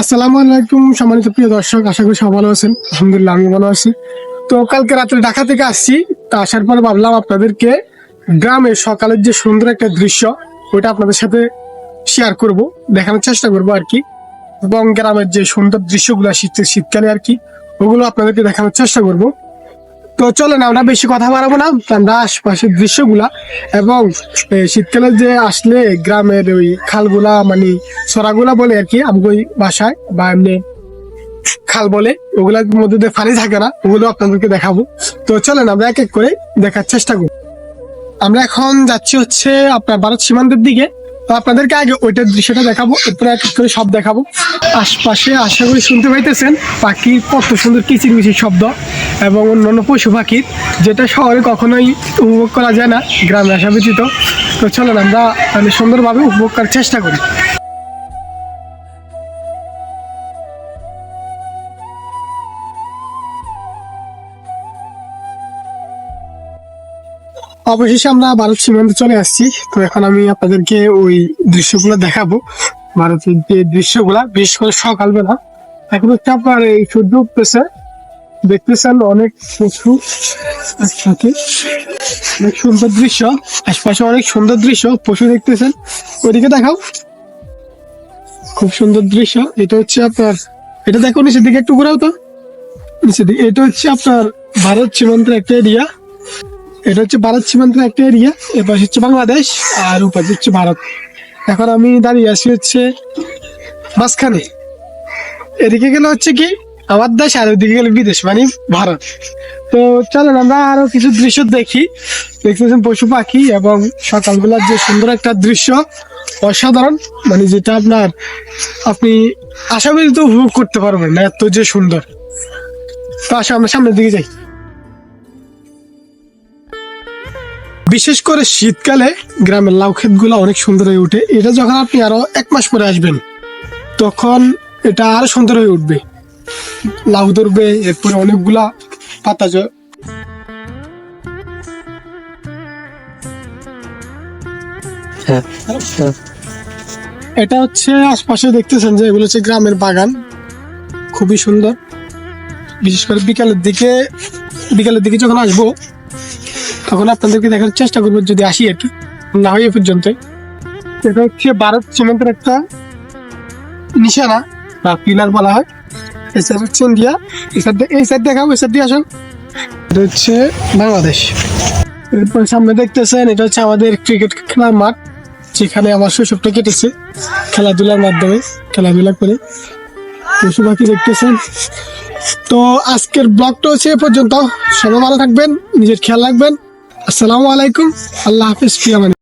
আসসালামু আলাইকুম, সম্মানিত প্রিয় দর্শক, আশা করি সব ভালো আছেন। আলহামদুলিল্লাহ আমি ভালো আছি। তো কালকে রাত্রে ঢাকা থেকে আসছি, তা আসার পর ভাবলাম আপনাদেরকে গ্রামের সকালের যে সুন্দর একটা দৃশ্য, ওইটা আপনাদের সাথে শেয়ার করব, দেখানোর চেষ্টা করব আর কি। এবং গ্রামের যে সুন্দর দৃশ্যগুলো শীতের শীতকালে আর কি, ওগুলো আপনাদেরকে দেখানোর চেষ্টা করব। তো চলেন, আমরা বেশি কথা বাড়াবো না। আমরা আশপাশের দৃশ্যগুলা এবং শীতকালে যে আসলে গ্রামের ওই খালগুলা মানে সরাগুলা বলে আর কি, আমাকে ওই বাসায় বা এমনি খাল বলে, ওগুলার মধ্যে পানি থাকে না, ওগুলো আপনাদেরকে দেখাবো। তো চলেন, আমরা এক এক করে দেখার চেষ্টা করব। আমরা এখন যাচ্ছি হচ্ছে আপনার ভারত সীমান্তের দিকে। আপনাদেরকে আগে ওইটার দৃশ্যটা দেখাবো, এরপরে এক করে সব দেখাবো। আশপাশে আশা করি শুনতে পাইতেছেন পাখির কত সুন্দর কিচির মিচির শব্দ এবং অন্যান্য পশু পাখির যেটা শহরে কখনোই উপভোগ করা যায় না, গ্রামে আসা ব্যতীত। তো চলেন আমরা মানে সুন্দরভাবে উপভোগ করার চেষ্টা করি। অবশেষে আমরা ভারত সীমান্তে চলে আসছি। তো এখন আমি আপনাদেরকে ওই দৃশ্যগুলো দেখাবো। ভারতের যে দৃশ্যগুলা, বিশেষ করে সকালবেলা। এখন হচ্ছে আপনার এই সূর্য উঠতেছে। দেখতেছেন অনেক পশু অনেক সুন্দর দৃশ্য। আশপাশে অনেক সুন্দর দৃশ্য। পশু দেখতেছেন। ওইদিকে দেখাও। খুব সুন্দর দৃশ্য। এটা হচ্ছে আপনার, এটা দেখো নিচের দিকে একটু ঘোরাও তো। নিচের দিকে এটা হচ্ছে আপনার ভারত সীমান্তের একটা এরিয়া। এটা হচ্ছে ভারত সীমান্তের একটা এরিয়া এবার হচ্ছে বাংলাদেশ আর উপাস হচ্ছে ভারত। এখন আমি দাঁড়িয়ে আছি হচ্ছে মাঝখানে। এদিকে গেলে হচ্ছে কি, আমার দেশ আর ওদিকে গেলে বিদেশ মানে ভারত। তো চলেন আমরা আরও কিছু দৃশ্য দেখি। দেখতেছেন পশু পাখি এবং সকালবেলার যে সুন্দর একটা দৃশ্য, অসাধারণ মানে যেটা আপনার আপনি আশা করি তো উপভোগ করতে পারবেন না, এত যে সুন্দর। তো আসো আমরা সামনের দিকে যাই। বিশেষ করে শীতকালে গ্রামের লাউ ক্ষেতগুলো অনেক সুন্দর হয়ে ওঠে। এটা যখন আপনি আরও এক মাস পরে আসবেন তখন এটা আরও সুন্দর হয়ে উঠবে। লাউ ধরবে এরপরে অনেকগুলা পাতা জ- এটা হচ্ছে আশপাশে দেখতেছেন যে এগুলো হচ্ছে গ্রামের বাগান। খুবই সুন্দর। বিশেষ করে বিকালের দিকে বিকালের দিকে যখন আসব তখন আপনাদেরকে দেখার চেষ্টা করব যদি আসি আর কি। না হয় এ পর্যন্ত এটা হচ্ছে ভারত সীমান্তের একটা নিশানা, বা পিলার বলা হয়। এই সাইড হচ্ছে ইন্ডিয়া। এই সাইড এই সাইড দেখাও, এই সাইড দিয়ে আসুন। এটা হচ্ছে বাংলাদেশ। এরপর সামনে দেখতেছেন, এটা হচ্ছে আমাদের ক্রিকেট খেলার মাঠ, যেখানে আমার শৈশবটা কেটেছে খেলাধুলার মাধ্যমে, খেলাধুলা করে। পশু পাখি দেখতেছেন। তো আজকের ব্লগটা হচ্ছে এ পর্যন্ত। সবাই ভালো থাকবেন, নিজের খেয়াল রাখবেন। আসসালামু আলাইকুম। আল্লাহ হাফিজ ফিয়ামানি